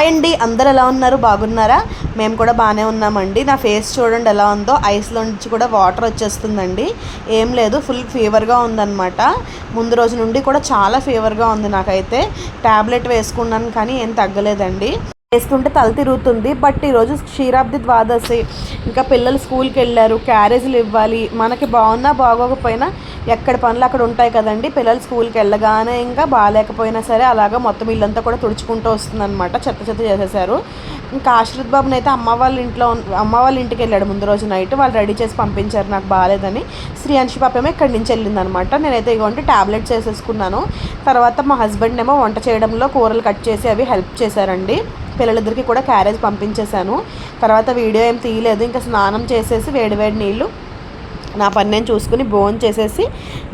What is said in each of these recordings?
అండి అందరు ఎలా ఉన్నారు? బాగున్నారా? మేము కూడా బాగానే ఉన్నామండి. నా ఫేస్ చూడండి ఎలా ఉందో. ఐస్లో నుంచి కూడా వాటర్ వచ్చేస్తుందండి. ఏం లేదు ఫుల్ ఫీవర్గా ఉందన్నమాట. ముందు రోజు నుండి కూడా చాలా ఫీవర్గా ఉంది నాకైతే. ట్యాబ్లెట్ వేసుకున్నాను కానీ ఏం తగ్గలేదండి. వేస్తుంటే తల తిరుగుతుంది. బట్ ఈరోజు క్షీరాబ్ది ద్వాదశి. ఇంకా పిల్లలు స్కూల్కి వెళ్ళారు. క్యారేజీలు ఇవ్వాలి. మనకి బాగున్నా బాగోకపోయినా ఎక్కడ పనులు అక్కడ ఉంటాయి కదండి. పిల్లలు స్కూల్కి వెళ్ళగానే ఇంకా బాగాలేకపోయినా సరే అలాగా మొత్తం ఇల్లంతా కూడా తుడుచుకుంటూ వస్తుందన్నమాట. చెత్త చెత్త చేసేసారు. ఇంకా ఆశ్రిత్ బాబుని అయితే అమ్మ వాళ్ళ ఇంట్లో అమ్మ వాళ్ళ ఇంటికి వెళ్ళాడు ముందు రోజు నైట్. వాళ్ళు రెడీ చేసి పంపించారు. నాకు బాగాలేదని శ్రీ అంశి పాప ఏమో ఇక్కడి నుంచి వెళ్ళిందనమాట నేనైతే ఇవ్వండి టాబ్లెట్స్ వేసేసుకున్నాను తర్వాత మా హస్బెండ్ ఏమో వంట చేయడంలో కూరలు కట్ చేసి అవి హెల్ప్ చేశారండి. పిల్లలిద్దరికి కూడా క్యారేజ్ పంపించేశాను. తర్వాత వీడియో ఏం తీయలేదు. ఇంకా స్నానం చేసేసి వేడివేడి నీళ్ళు నా పని నేను చూసుకుని బోన్ చేసేసి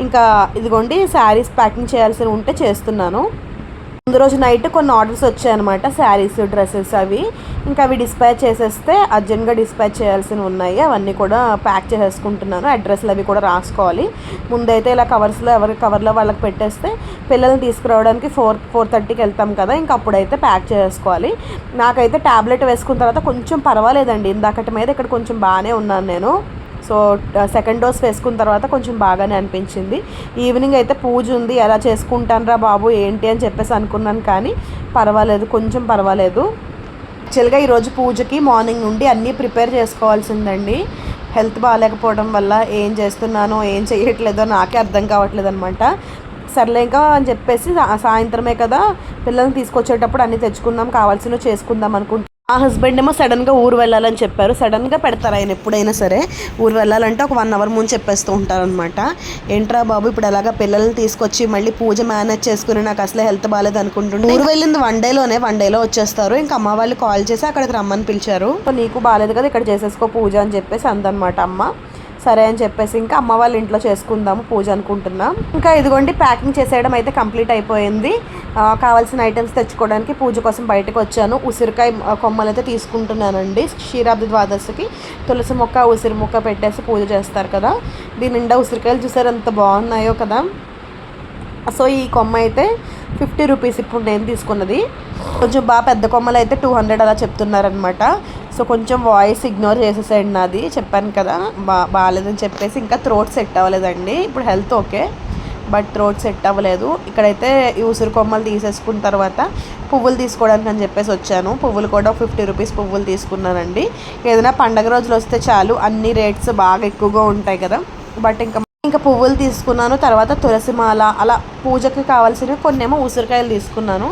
ఇంకా ఇదిగోండి శారీస్ ప్యాకింగ్ చేయాల్సి ఉంటే చేస్తున్నాను. ముందు రోజు నైట్ కొన్ని ఆర్డర్స్ వచ్చాయన్నమాట శారీస్ డ్రెస్సెస్ అవి. ఇంకా అవి డిస్పాచ్ చేసేస్తే అర్జెంట్గా డిస్పాచ్ చేయాల్సినవి ఉన్నాయి. అవన్నీ కూడా ప్యాక్ చేసేసుకుంటున్నాను. అడ్రస్లు అవి కూడా రాసుకోవాలి. ముందైతే ఇలా కవర్స్లో ఎవరి కవర్లో వాళ్ళకి పెట్టేస్తే పిల్లల్ని తీసుకురావడానికి ఫోర్ ఫోర్ థర్టీకి వెళ్తాం కదా ఇంకా అప్పుడైతే ప్యాక్ చేసుకోవాలి నాకైతే ట్యాబ్లెట్ వేసుకున్న తర్వాత కొంచెం పర్వాలేదండి. ఇందాకటి మీద ఇక్కడ కొంచెం బాగానే ఉన్నాను నేను. సో సెకండ్ డోస్ వేసుకున్న తర్వాత కొంచెం బాగానే అనిపించింది. ఈవినింగ్ అయితే పూజ ఉంది ఎలా చేసుకుంటానరా బాబు ఏంటి అని చెప్పేసి అనుకున్నాను కానీ పర్వాలేదు కొంచెం పర్వాలేదు. యాక్చువల్గా ఈరోజు పూజకి మార్నింగ్ నుండి అన్నీ ప్రిపేర్ చేసుకోవాల్సిందండి. హెల్త్ బాగాలేకపోవడం వల్ల ఏం చేస్తున్నానో ఏం చేయట్లేదో నాకే అర్థం కావట్లేదు అనమాట సర్లే ఇంకా అని చెప్పేసి సాయంత్రమే కదా పిల్లల్ని తీసుకొచ్చేటప్పుడు అన్నీ తెచ్చుకుందాం కావాల్సినవి చేసుకుందాం అనుకుంటున్నాను మా హస్బెండ్ ఏమో సడన్గా ఊరు వెళ్ళాలని చెప్పారు. సడన్గా పెడతారు ఆయన ఎప్పుడైనా సరే. ఊరు వెళ్ళాలంటే ఒక వన్ అవర్ ముందు చెప్పేస్తూ ఉంటారనమాట ఏంట్రా బాబు ఇప్పుడు ఎలాగా పిల్లల్ని తీసుకొచ్చి మళ్ళీ పూజ మేనేజ్ చేసుకుని నాకు అసలే హెల్త్ బాగాలేదు అనుకుంటుండే ఊరు వెళ్ళింది వన్ డేలోనే వన్ డేలో వచ్చేస్తారు. ఇంకా అమ్మ వాళ్ళు కాల్ చేసి అక్కడికి రమ్మని పిలిచారు. నీకు బాగాలేదు కదా ఇక్కడ చేసేసుకో పూజ అని చెప్పేసి అందనమాట అమ్మ. సరే అని చెప్పేసి ఇంకా అమ్మ వాళ్ళ ఇంట్లో చేసుకుందాము పూజ అనుకుంటున్నాం. ఇంకా ఇదిగోండి ప్యాకింగ్ చేసేయడం అయితే కంప్లీట్ అయిపోయింది. కావాల్సిన ఐటమ్స్ తెచ్చుకోవడానికి పూజ కోసం బయటకు వచ్చాను. ఉసిరికాయ కొమ్మలు అయితే తీసుకుంటున్నానండి క్షీరాబ్ది ద్వాదశికి. తులసి మొక్క ఉసిరి మొక్క పెట్టేసి పూజ చేస్తారు కదా. దీని నిండా ఉసిరికాయలు చూసారు ఎంత బాగున్నాయో కదా. సో ఈ కొమ్మ అయితే ఫిఫ్టీ రూపీస్ ఇప్పుడు నేను తీసుకున్నది. కొంచెం బాగా పెద్ద కొమ్మలు అయితే టూ హండ్రెడ్ అలా చెప్తున్నారనమాట సో కొంచెం వాయిస్ ఇగ్నోర్ చేసేసాడు నాది. చెప్పాను కదా బా బాగాలేదని చెప్పేసి ఇంకా థ్రోట్ సెట్ అవ్వలేదండి. ఇప్పుడు health okay but throat set అవ్వలేదు. ఇక్కడైతే ఈ ఉసిరి కొమ్మలు తీసేసుకున్న తర్వాత పువ్వులు తీసుకోవడానికి అని చెప్పేసి వచ్చాను. పువ్వులు కూడా ఫిఫ్టీ రూపీస్ పువ్వులు తీసుకున్నానండి. ఏదైనా పండగ రోజులు వస్తే చాలు అన్ని రేట్స్ బాగా ఎక్కువగా ఉంటాయి కదా. బట్ ఇంకా ఇంకా పువ్వులు తీసుకున్నాను తర్వాత తులసి మాల అలా పూజకి కావాల్సినవి కొన్నేమో ఉసిరికాయలు తీసుకున్నాను.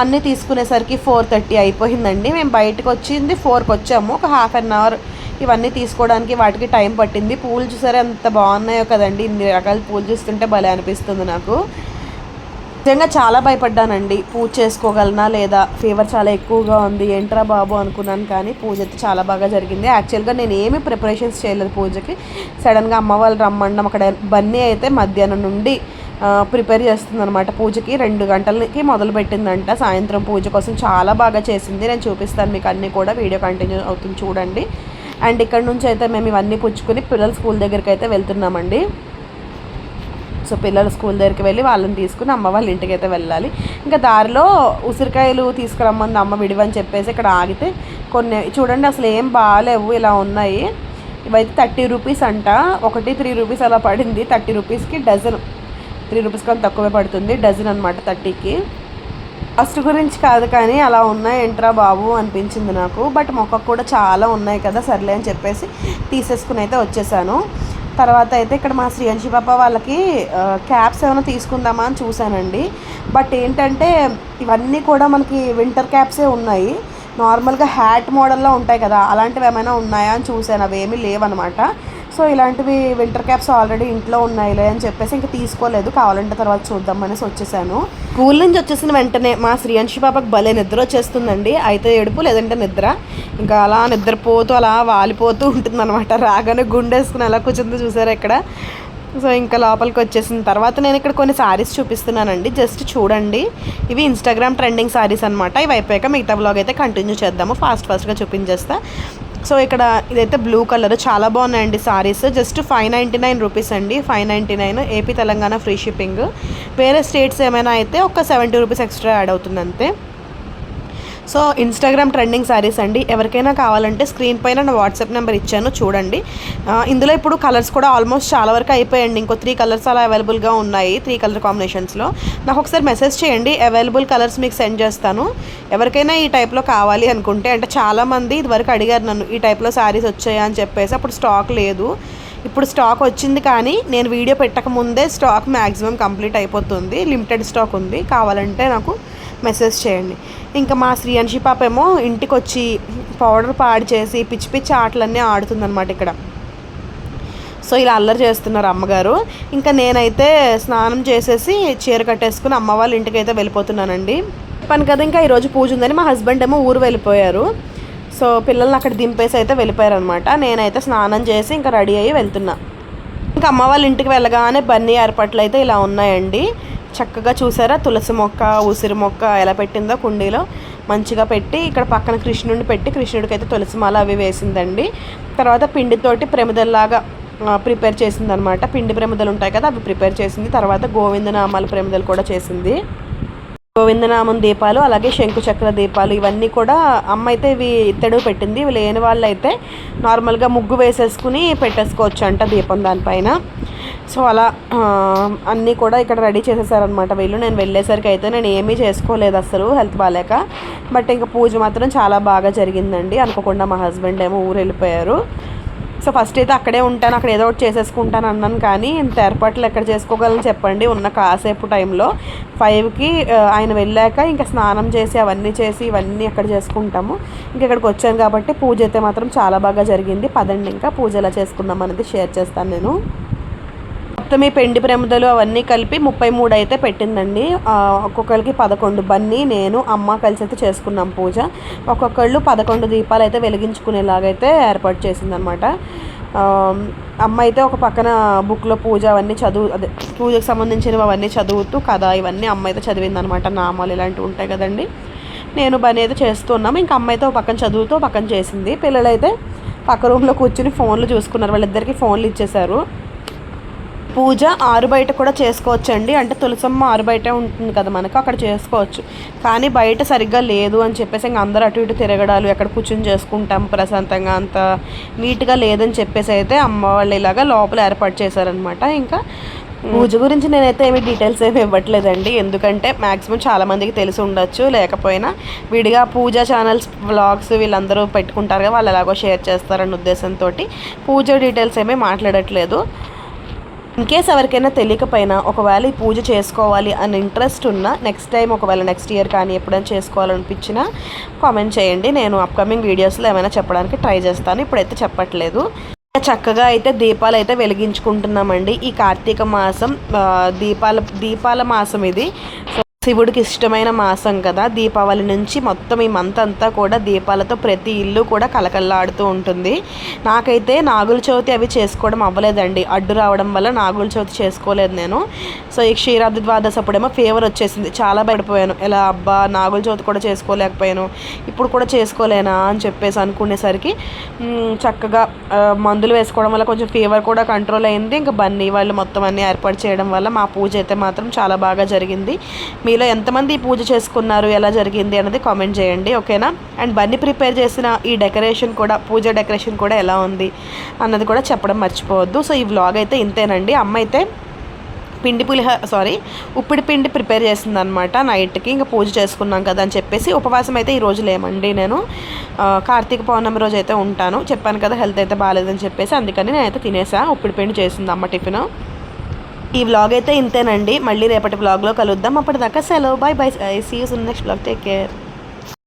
అన్నీ తీసుకునేసరికి ఫోర్ థర్టీ అయిపోయిందండి. మేము బయటకు వచ్చింది ఫోర్కి వచ్చాము. ఒక హాఫ్ అన్ అవర్ ఇవన్నీ తీసుకోవడానికి వాటికి టైం పట్టింది. పూలు చూసారా ఎంత బాగున్నాయో కదండి. ఇన్ని రకాల పూలు చూస్తుంటే భలే అనిపిస్తుంది నాకు. నిజంగా చాలా భయపడ్డానండి. పూజ చేసుకోగలనా లేదా? ఫీవర్ చాలా ఎక్కువగా ఉంది. ఏంట్రా బాబు అనుకున్నాను కానీ పూజ అయితే చాలా బాగా జరిగింది. యాక్చువల్గా నేను ఏమీ ప్రిపరేషన్స్ చేయలేదు పూజకి. సడన్గా అమ్మ వాళ్ళు రమ్మండం అక్కడ బన్నీ అయితే మధ్యాహ్నం నుండి ప్రిపేర్ చేస్తుందనమాట పూజకి. రెండు గంటలకి మొదలు పెట్టిందంట. సాయంత్రం పూజ కోసం చాలా బాగా చేసింది. నేను చూపిస్తాను మీకు అన్నీ కూడా. వీడియో కంటిన్యూ అవుతుంది చూడండి. అండ్ ఇక్కడ నుంచి అయితే మేము ఇవన్నీ పుచ్చుకుని పిల్లల స్కూల్ దగ్గరికి అయితే వెళ్తున్నామండి. సో పిల్లలు స్కూల్ దగ్గరికి వెళ్ళి వాళ్ళని తీసుకుని అమ్మ వాళ్ళ ఇంటికి అయితే వెళ్ళాలి. ఇంకా దారిలో ఉసిరికాయలు తీసుకురమ్మంది అమ్మ విడివని చెప్పేసి ఇక్కడ ఆగితే కొన్ని చూడండి అసలు ఏం బాగాలేవు ఇలా ఉన్నాయి. ఇవైతే థర్టీ రూపీస్ అంట. ఒకటి త్రీ రూపీస్ అలా పడింది. థర్టీ రూపీస్కి డజన్. త్రీ రూపీస్ కన్నా తక్కువే పడుతుంది. డజన్ అనమాట థర్టీకి. ఫస్ట్ గురించి కాదు కానీ అలా ఉన్నాయి. ఏంట్రా బాబు అనిపించింది నాకు. బట్ మొక్కకు కూడా చాలా ఉన్నాయి కదా సర్లే అని చెప్పేసి తీసేసుకుని అయితే వచ్చేసాను. తర్వాత అయితే ఇక్కడ మా శ్రీయంశి పాప వాళ్ళకి క్యాప్స్ ఏమైనా తీసుకుందామా అని చూశానండి. బట్ ఏంటంటే ఇవన్నీ కూడా మనకి వింటర్ క్యాప్సే ఉన్నాయి. నార్మల్గా హ్యాట్ మోడల్లో ఉంటాయి కదా అలాంటివి ఏమైనా ఉన్నాయా అని చూశాను. అవి ఏమీ లేవన్నమాట. సో ఇలాంటివి వింటర్ క్యాప్స్ ఆల్రెడీ ఇంట్లో ఉన్నాయిలే అని చెప్పేసి ఇంకా తీసుకోలేదు. కావాలంటే తర్వాత చూద్దాం అనేసి వచ్చేసాను. స్కూల్ నుంచి వచ్చేసిన వెంటనే మా శ్రీయాంశి పాపకు భలే నిద్ర వచ్చేస్తుందండి. అయితే ఏడుపు లేదంటే నిద్ర. ఇంకా అలా నిద్రపోతూ అలా వాలిపోతూ ఉంటుంది అనమాట రాగానే గుండేసుకుని అలా కూర్చుంది చూసారా ఇక్కడ. సో ఇంకా లోపలికి వచ్చేసిన తర్వాత నేను ఇక్కడ కొన్ని సారీస్ చూపిస్తున్నానండి. జస్ట్ చూడండి. ఇవి ఇన్స్టాగ్రామ్ ట్రెండింగ్ సారీస్ అనమాట ఇవి అయిపోయాక మిగతా బ్లాగ్ అయితే కంటిన్యూ చేద్దాము. ఫాస్ట్ ఫాస్ట్గా చూపించేస్తా. సో ఇక్కడ ఇదైతే బ్లూ కలర్ చాలా బాగున్నాయండి saris just five ninety nine rupees అండి. Five ninety nine AP Telangana free shipping వేరే స్టేట్స్ ఏమైనా అయితే ఒక సెవెంటీ రూపీస్ ఎక్స్ట్రా యాడ్ అవుతుంది అంతే సో ఇన్స్టాగ్రామ్ ట్రెండింగ్ శారీస్ అండి. ఎవరికైనా కావాలంటే స్క్రీన్ పైన నా వాట్సాప్ నెంబర్ ఇచ్చాను చూడండి. ఇందులో ఇప్పుడు కలర్స్ కూడా ఆల్మోస్ట్ చాలా వరకు అయిపోయాయండి. ఇంకో త్రీ కలర్స్ అలా అవైలబుల్గా ఉన్నాయి త్రీ కలర్ కాంబినేషన్స్లో నాకు ఒకసారి మెసేజ్ చేయండి అవైలబుల్ కలర్స్ మీకు సెండ్ చేస్తాను. ఎవరికైనా ఈ టైప్లో కావాలి అనుకుంటే అంటే చాలామంది ఇదివరకు అడిగారు నన్ను ఈ టైప్లో శారీస్ వచ్చాయా అని చెప్పేసి అప్పుడు స్టాక్ లేదు. ఇప్పుడు స్టాక్ వచ్చింది కానీ నేను వీడియో పెట్టక ముందే స్టాక్ మ్యాక్సిమం కంప్లీట్ అయిపోతుంది. లిమిటెడ్ స్టాక్ ఉంది. కావాలంటే నాకు మెసేజ్ చేయండి. ఇంకా మా శ్రీయాన్షి పాప ఏమో ఇంటికి వచ్చి పౌడర్ పాడు చేసి పిచ్చి పిచ్చి ఆటలన్నీ ఆడుతుందన్నమాట ఇక్కడ. సో ఇలా అల్లరి చేస్తున్నారు అమ్మగారు. ఇంకా నేనైతే స్నానం చేసేసి చీర కట్టేసుకుని అమ్మ వాళ్ళ ఇంటికి అయితే వెళ్ళిపోతున్నానండి. పని కదా ఇంకా ఈరోజు పూజ ఉందని మా హస్బెండ్ ఏమో ఊరు వెళ్ళిపోయారు. సో పిల్లల్ని అక్కడ దింపేసి అయితే వెళ్ళిపోయారు అనమాట నేనైతే స్నానం చేసి ఇంకా రెడీ అయ్యి వెళ్తున్నా. ఇంకా అమ్మ వాళ్ళ ఇంటికి వెళ్ళగానే బన్నీ ఏర్పాట్లు అయితే ఇలా ఉన్నాయండి. చక్కగా చూసారా? తులసి మొక్క ఉసిరి మొక్క ఎలా పెట్టిందో కుండీలో మంచిగా పెట్టి ఇక్కడ పక్కన కృష్ణుడిని పెట్టి కృష్ణుడికి అయితే తులసి మాల అవి వేసిందండి. తర్వాత పిండితోటి ప్రమిదల్లాగా ప్రిపేర్ చేసింది అనమాట పిండి ప్రమిదలు ఉంటాయి కదా అవి ప్రిపేర్ చేసింది. తర్వాత గోవిందనామాల ప్రమిదలు కూడా చేసింది. గోవిందనామం దీపాలు అలాగే శంకుచక్ర దీపాలు ఇవన్నీ కూడా అమ్మ అయితే ఇవి ఇత్తడు పెట్టింది. ఇవి లేని వాళ్ళు అయితే నార్మల్గా ముగ్గు వేసేసుకుని పెట్టేసుకోవచ్చు అంట దీపం దానిపైన. సో అలా అన్నీ కూడా ఇక్కడ రెడీ చేసేసారనమాట వీళ్ళు నేను వెళ్ళేసరికి అయితే నేను ఏమీ చేసుకోలేదు అసలు హెల్త్ బాగాలేక బట్ ఇంకా పూజ మాత్రం చాలా బాగా జరిగిందండి. అనుకోకుండా మా హస్బెండ్ ఏమో ఊరు వెళ్ళిపోయారు. సో ఫస్ట్ అయితే అక్కడే ఉంటాను అక్కడ ఏదో ఒకటి చేసేసుకుంటాను అన్నాను కానీ ఇంత ఏర్పాట్లు ఎక్కడ చేసుకోగలను చెప్పండి. ఉన్న కాసేపు టైంలో ఫైవ్కి ఆయన వెళ్ళాక ఇంకా స్నానం చేసి అవన్నీ చేసి ఇవన్నీ అక్కడ చేసుకుంటాము. ఇంకా ఇక్కడికి వచ్చాను కాబట్టి పూజ అయితే మాత్రం చాలా బాగా జరిగింది. పదండి ఇంకా పూజ ఎలా చేసుకుందాం అనేది షేర్ చేస్తాను నేను. మొత్తం ఈ పెండి ప్రమిదలు అవన్నీ కలిపి ముప్పై మూడు అయితే పెట్టిందండి. ఒక్కొక్కరికి పదకొండు. బన్నీ నేను అమ్మ కలిసి అయితే చేసుకున్నాం పూజ. ఒక్కొక్కళ్ళు పదకొండు దీపాలు అయితే వెలిగించుకునేలాగైతే ఏర్పాటు చేసిందనమాట అమ్మ అయితే ఒక పక్కన బుక్లో పూజ అవన్నీ చదువు అదే పూజకు సంబంధించినవి అవన్నీ చదువుతూ కథ ఇవన్నీ అమ్మ అయితే చదివిందనమాట నామాలు ఇలాంటివి ఉంటాయి కదండి. నేను పని అయితే చేస్తున్నాము ఇంకా అమ్మ అయితే ఒక పక్కన చదువుతూ పక్కన చేసింది. పిల్లలైతే పక్క రూమ్లో కూర్చుని ఫోన్లు చూసుకున్నారు. వాళ్ళిద్దరికి ఫోన్లు ఇచ్చేశారు. పూజ ఆరు బయట కూడా చేసుకోవచ్చు అండి అంటే తులసమ్మ ఆరు బయట ఉంటుంది కదా మనకు అక్కడ చేసుకోవచ్చు. కానీ బయట సరిగ్గా లేదు అని చెప్పేసి ఇంకా అందరూ అటు ఇటు తిరగడాలు ఎక్కడ కూర్చొని చేసుకుంటాం ప్రశాంతంగా అంత నీట్గా లేదని చెప్పేసి అయితే అమ్మ వాళ్ళు ఇలాగా లోపల ఏర్పాటు చేశారనమాట ఇంకా పూజ గురించి నేనైతే ఏమి డీటెయిల్స్ ఏమి ఇవ్వట్లేదండి. ఎందుకంటే మ్యాక్సిమం చాలామందికి తెలిసి ఉండొచ్చు. లేకపోయినా విడిగా పూజ ఛానల్స్ వ్లాగ్స్ వీళ్ళందరూ పెట్టుకుంటారు కదా వాళ్ళు ఎలాగో షేర్ చేస్తారన్న ఉద్దేశంతో పూజ డీటెయిల్స్ ఏమీ మాట్లాడట్లేదు. ఇన్ కేస్ ఎవరికైనా తెలియకపోయినా ఒకవేళ ఈ పూజ చేసుకోవాలి అని ఇంట్రెస్ట్ ఉన్నా నెక్స్ట్ టైం ఒకవేళ నెక్స్ట్ ఇయర్ కానీ ఎప్పుడైనా చేసుకోవాలనిపించినా కామెంట్ చేయండి. నేను అప్కమింగ్ వీడియోస్లో ఏమైనా చెప్పడానికి ట్రై చేస్తాను. ఇప్పుడైతే చెప్పట్లేదు. చక్కగా అయితే దీపాలు అయితే వెలిగించుకుంటున్నామండి. ఈ కార్తీక మాసం దీపాల దీపాల మాసం ఇది. శివుడికి ఇష్టమైన మాసం కదా. దీపావళి నుంచి మొత్తం ఈ మంత్ అంతా కూడా దీపాలతో ప్రతి ఇల్లు కూడా కలకల్లాడుతూ ఉంటుంది. నాకైతే నాగుల చవితి అవి చేసుకోవడం అవ్వలేదండి. అడ్డు రావడం వల్ల నాగుల చవితి చేసుకోలేదు నేను. సో ఈ క్షీరాబ్ది ద్వాదశి అప్పుడేమో ఫీవర్ వచ్చేసింది. చాలా భయపడిపోయాను. ఎలా అబ్బా నాగుల చవితి కూడా చేసుకోలేకపోయాను. ఇప్పుడు కూడా చేసుకోలేనా అని చెప్పేసి అనుకునేసరికి చక్కగా మందులు వేసుకోవడం వల్ల కొంచెం ఫీవర్ కూడా కంట్రోల్ అయింది. ఇంకా బన్నీ వాళ్ళు మొత్తం అన్నీ ఏర్పాటు చేయడం వల్ల మా పూజ అయితే మాత్రం చాలా బాగా జరిగింది. మీలో ఎంతమంది పూజ చేసుకున్నారు ఎలా జరిగింది అనేది కామెంట్ చేయండి ఓకేనా? అండ్ బన్నీ ప్రిపేర్ చేసిన ఈ డెకరేషన్ కూడా పూజ డెకరేషన్ కూడా ఎలా ఉంది అన్నది కూడా చెప్పడం మర్చిపోవద్దు. సో ఈ వ్లాగ్ అయితే ఇంతేనండి. అమ్మ అయితే పిండి పులిహ సారీ ఉప్పిడి పిండి ప్రిపేర్ చేసింది అనమాట నైట్కి. ఇంకా పూజ చేసుకున్నాం కదా అని చెప్పేసి ఉపవాసం అయితే ఈ రోజు లేమండి నేను. కార్తీక పౌర్ణమి రోజు అయితే ఉంటాను. చెప్పాను కదా హెల్త్ అయితే బాగాలేదని చెప్పేసి అందుకని నేనైతే తినేసా. ఉప్పిడి పిండి చేసింది అమ్మ టిఫిన్. ఈ వ్లాగ్ అయితే ఇంతేనండి. మళ్ళీ రేపటి వ్లాగ్లో కలుద్దాం. అప్పటిదాకా సెలవు. Bye bye see you next vlog take care